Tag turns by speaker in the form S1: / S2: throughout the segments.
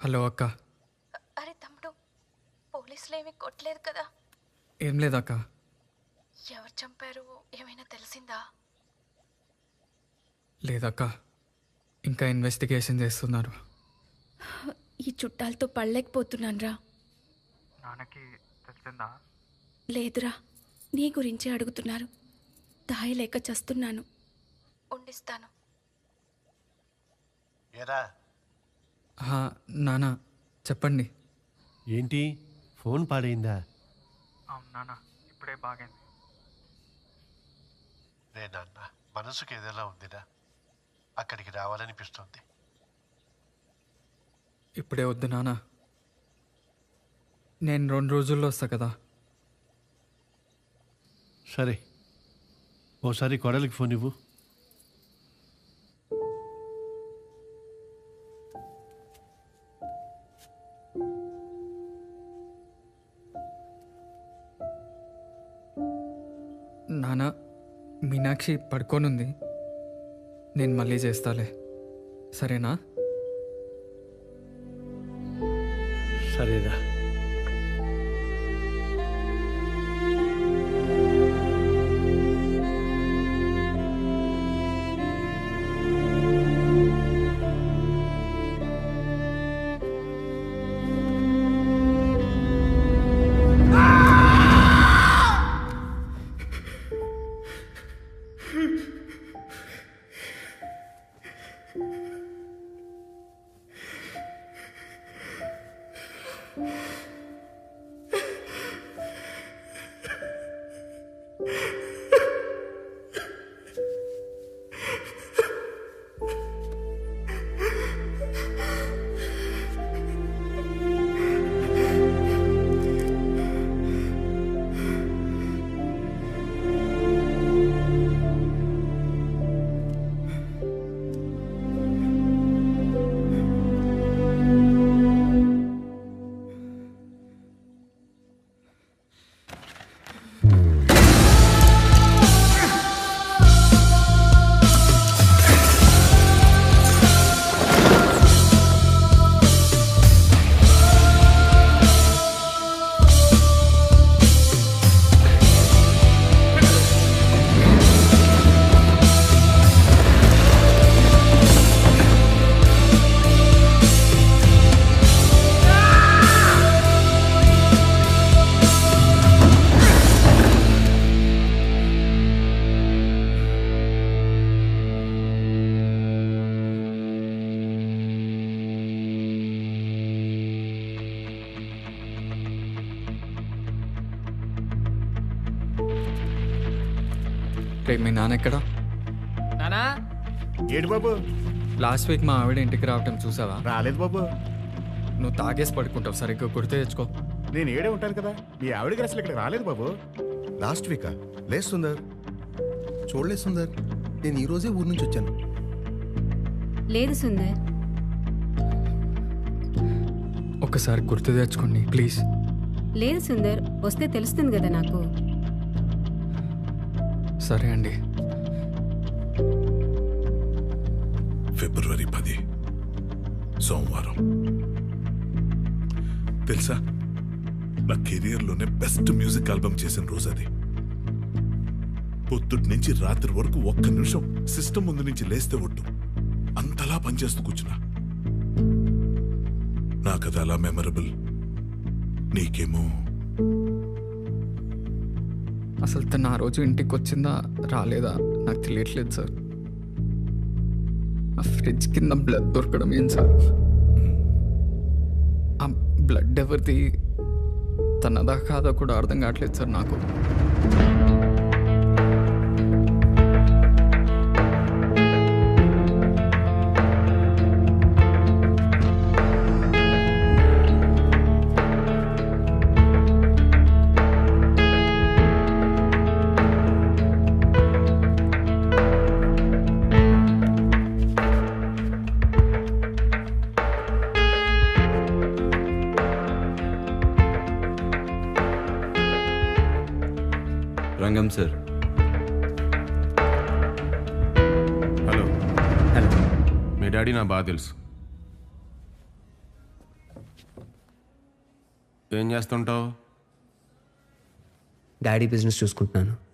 S1: Hello అక్క.
S2: అరే తమ్ముడు పోలీసులు ఏమీ కొట్టలేదు కదా?
S1: ఏం లేదక్క
S2: ఎవరు చంపారు? ఏమైనా తెలిసిందా?
S1: లేదక్క ఇంకా ఇన్వెస్టిగేషన్ చేస్తున్నారు.
S2: ఈ చుట్టాలతో పడలేకపోతున్నానురా.
S1: నాన్నకి తెలిసిందా?
S2: లేదురా. నీ గురించే అడుగుతున్నారు. దాయి లేక చస్తున్నాను. ఉండిస్తాను.
S3: ఏరా?
S1: నాన్న చెప్పండి.
S3: ఏంటి? ఫోన్ పాడైందా?
S1: నాన్న ఇప్పుడే బాగైంది.
S3: నేనన్న మనసుకి ఏదైనా ఉందినా అక్కడికి రావాలనిపిస్తుంది.
S1: ఇప్పుడే వద్దు నాన్న నేను రెండు రోజుల్లో వస్తా కదా.
S3: సరే. ఓసారి కొడలికి ఫోన్ ఇవ్వు.
S1: మీనాక్షి పడుకోనుంది. నేను మళ్ళీ చేస్తాలే. సరేనా? రేపు. మీ నాన్న ఎక్కడ?
S4: నానా?
S5: ఏడు బాబు?
S1: లాస్ట్ వీక్ మా ఆవిడ ఇంటికి రావటం చూసావా?
S5: రాలేదు బాబు.
S1: నువ్వు తాగేసి పడుకుంటావు. సరిగ్గా గుర్తు తెచ్చుకో.
S5: నేను ఏడే ఉంటాను కదా. మీ ఆవిడకి అసలు ఇక్కడ రాలేదు బాబు.
S6: లాస్ట్ వీకా? లేదు సుందర్. చూడలేదు సుందర్. నేను ఈ రోజే ఊరు నుంచి వచ్చాను.
S7: లేదు సుందర్.
S1: ఒకసారి గుర్తు తెచ్చుకోండి ప్లీజ్.
S7: లేదు సుందర్. వస్తే తెలుస్తుంది కదా నాకు.
S1: సరే అండి.
S8: ఫిబ్రవరి పది సోమవారం. తెలుసా? నా కెరియర్లోనే బెస్ట్ మ్యూజిక్ ఆల్బమ్ చేసిన రోజు అది. పొద్దుటి నుంచి రాత్రి వరకు ఒక్క నిమిషం సిస్టమ్ ముందు నుంచి లేస్తే ఒట్టు. అంతలా పనిచేస్తూ కూర్చున్నా. నాకు అది అలా మెమరబుల్. నీకేమో
S1: అసలు తను ఆ రోజు ఇంటికి వచ్చిందా రాలేదా? నాకు తెలియట్లేదు సార్. ఆ ఫ్రిడ్జ్ కింద బ్లడ్ దొరకడం ఏం సార్? ఆ బ్లడ్ ఎవరిది? తనదా కాదా కూడా అర్థం కావట్లేదు సార్ నాకు.
S9: రంగం సార్.
S5: హలో.
S10: హలో. మీ డాడీ నా బాగా తెలుసు.
S4: ఏం చేస్తుంటావు?
S10: డాడీ బిజినెస్ చూసుకుంటున్నాను.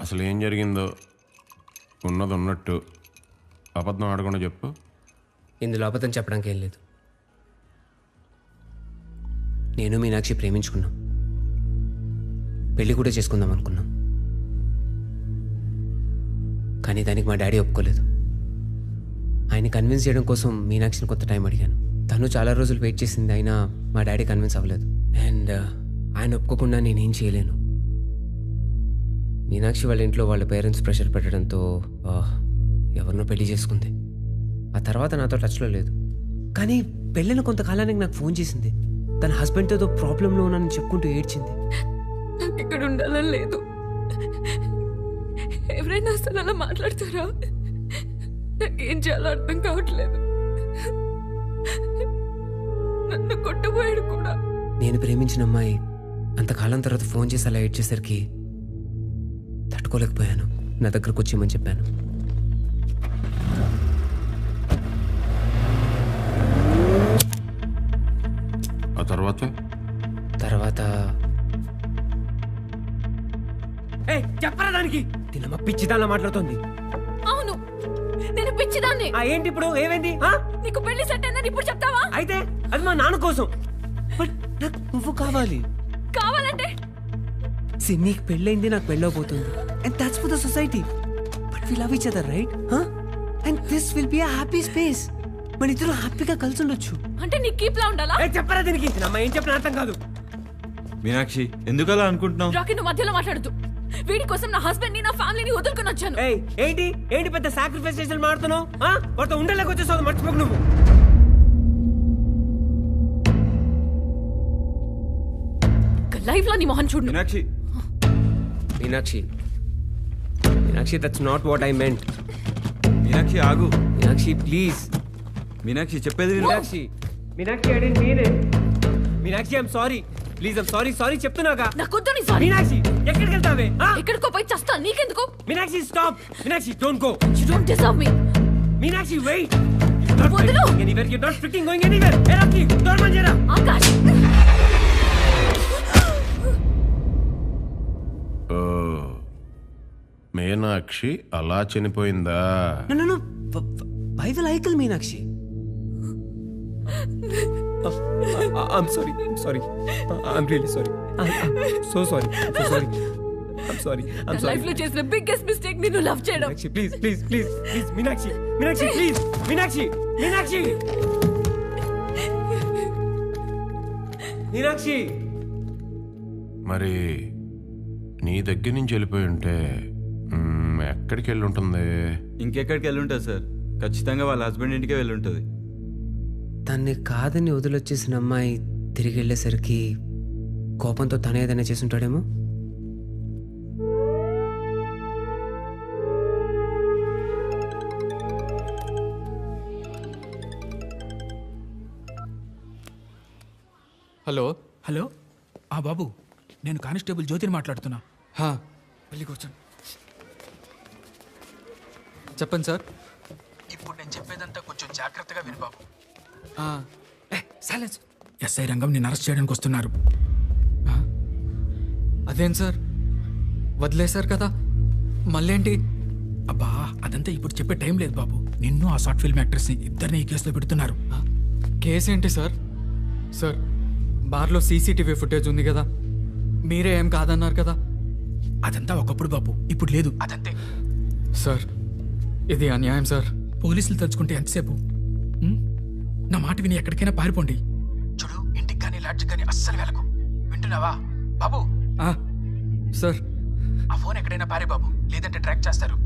S4: అసలు ఏం జరిగిందో ఉన్నది ఉన్నట్టు అబద్ధం ఆడకుండా చెప్పు.
S10: ఇందులో అబద్ధం చెప్పడానికి ఏం లేదు. నేను మీనాక్షి ప్రేమించుకున్నాం. పెళ్ళి కూడా చేసుకుందాం అనుకున్నాం. కానీ దానికి మా డాడీ ఒప్పుకోలేదు. ఆయన కన్విన్స్ చేయడం కోసం మీనాక్షిని కొంత టైం అడిగాను. తను చాలా రోజులు వెయిట్ చేసింది అయినా మా డాడీ కన్విన్స్ అవ్వలేదు. అండ్ uh, ఆయన ఒప్పుకోకుండా నేనేం చేయలేను. మీనాక్షి వాళ్ళ ఇంట్లో వాళ్ళ పేరెంట్స్ ప్రెషర్ పెట్టడంతో uh, ఎవరినో పెళ్ళి చేసుకుంది. ఆ తర్వాత నాతో టచ్లో లేదు. కానీ పెళ్ళిన కొంతకాలానికి నాకు ఫోన్ చేసింది. తన హస్బెండ్తో ఏదో ప్రాబ్లంలో ఉన్నానని చెప్పుకుంటూ ఏడ్చింది.
S2: నాకు ఇక్కడ ఉండాలని లేదు. ఎవరైనా అసలు అలా మాట్లాడతారా? నాకేం చేయాలో అర్థం కావట్లేదు. నన్ను కొట్టబోయాడు కూడా.
S10: నేను ప్రేమించిన అమ్మాయి అంతకాలం తర్వాత ఫోన్ చేసి అలా ఏడ్చేసరికి తట్టుకోలేకపోయాను. నా దగ్గరకు వచ్చేయమని చెప్పాను.
S4: తర్వాత?
S10: తర్వాత? చెప్పరా దానికి? తినమ్మ పిచ్చిదానిలా మాట్లాడుతోంది.
S2: అవును నేను పిచ్చిదాన్ని.
S10: ఆ ఏంటి ఇప్పుడు? ఏమైంది? ఆ?
S2: నీకు పెళ్ళి సెట్ అయిందని ఇప్పుడు చెప్తావా?
S10: అయితే అది మా నాన్న కోసం. బట్ నాకు నువ్వు కావాలి.
S2: కావాలంటే?
S10: సి నీకు పెళ్ళైంది నాకు పెళ్ళవబోతుంది. And that's for the society but we love each other right and this will be happy space మన ఇద్దరు హ్యాపీగా కలిసి ఉండొచ్చు.
S2: అంటే నీ కీప్ లా ఉండాలా?
S10: చెప్పరా దీనికి? అమ్మ ఏం చెప్పిన అర్థం కాదు.
S9: మీనాక్షి ఎందుకు అలా అనుకుంటున్నావు?
S2: రాకి నువ్వు మధ్యలో మాట్లాడదు వీడి కోసం నా హస్బెండ్ని నా ఫ్యామిలీని వదులుకొని వచ్చాను.
S10: ఏయ్ ఏంటి? ఏంటి పెద్ద సాక్రిఫైస్ చేసి మాడుతున్నావు వాడితో ఉండలేక వచ్చేసావు మర్చిపోకు నువ్వు.
S2: లైఫ్లో నీ మొహం చూడు.
S9: Meenakshi.
S10: Meenakshi. Meenakshi that's not what I meant
S9: Meenakshi ఆగు.
S10: మీనాక్షి ప్లీజ్
S9: మీనాక్షి చెప్పేది విను.
S10: మీనాక్షి మీనాక్షి అడిగింది నేనే Meenakshi I'm sorry please I'm sorry sorry చెప్తున్నాగా
S2: నాకొద్దు నీ సారీ
S10: మీనాక్షి ఎక్కడికి వెళ్తావే ఆ?
S2: ఎక్కడికో పోయి చస్తా నీకెందుకు?
S10: Meenakshi stop Meenakshi don't go
S2: you don't deserve me
S10: Meenakshi wait
S2: వదిలు.
S10: Anywhere you not freaking going anywhere door బంద్ చేయరా?
S2: ఆకాష్
S4: ఓ మీనాక్షి అలా చనిపోయిందా?
S10: No, no, no. Why I'm really sorry. I'm, I'm so sorry. I'm so sorry. I'm sorry. I'm sorry.
S2: లైఫ్లో చేసిన biggest mistake నిన్ను love చేయడం
S10: please, please, please, Meenakshi, Meenakshi, please, Meenakshi, Meenakshi, Meenakshi.
S4: మరి నీ దగ్గర నుంచి వెళ్ళిపోయి ఉంటే ఎక్కడికి వెళ్ళి ఉంటుంది
S9: ఇంకెక్కడికి వెళ్ళి ఉంటుంది సార్ ఖచ్చితంగా వాళ్ళ హస్బెండ్ ఇంటికే వెళ్ళి ఉంటుంది
S10: తన్ని కాదని వదిలొచ్చేసిన అమ్మాయి తిరిగి వెళ్ళేసరికి కోపంతో తనే ఏదైనా చేసుంటాడేమో
S1: హలో.
S11: హలో. ఆ బాబు నేను కానిస్టేబుల్ జ్యోతిని మాట్లాడుతున్నా.
S1: హా, వెళ్ళి కూర్చోండి. చెప్పండి సార్.
S11: ఇప్పుడు నేను చెప్పేదంతా కొంచెం జాగ్రత్తగా విను బాబు.
S1: సైలెన్స్.
S11: ఎస్ఐ రంగం నేను అరెస్ట్ చేయడానికి వస్తున్నారు.
S1: అదేం సార్? వదిలేశారు కదా? మళ్ళేంటి?
S11: అబ్బా అదంతా ఇప్పుడు చెప్పే టైం లేదు బాబు. నిన్ను ఆ షార్ట్ ఫిల్మ్ యాక్ట్రెస్ని ఇద్దరిని ఈ కేసులో పెడుతున్నారు.
S1: కేసు ఏంటి సార్? సార్ బార్లో సీసీటీవీ ఫుటేజ్ ఉంది కదా. మీరే ఏం కాదన్నారు కదా?
S11: అదంతా ఒకప్పుడు బాబు ఇప్పుడు లేదు. అదంతే.
S1: సార్ ఇది అన్యాయం సార్.
S11: పోలీసులు తలుచుకుంటే ఎంతసేపు? నా మాట విని ఎక్కడికైనా పారిపోండి. చూడు ఇంటికి కానీ లాడ్జికి కానీ అస్సలు వెళ్ళకు. వింటున్నావా? బాబు.
S1: ఆ, సార్.
S11: ఆ ఫోన్ ఎక్కడైనా పారే బాబు. లేదంటే ట్రాక్ చేస్తారు.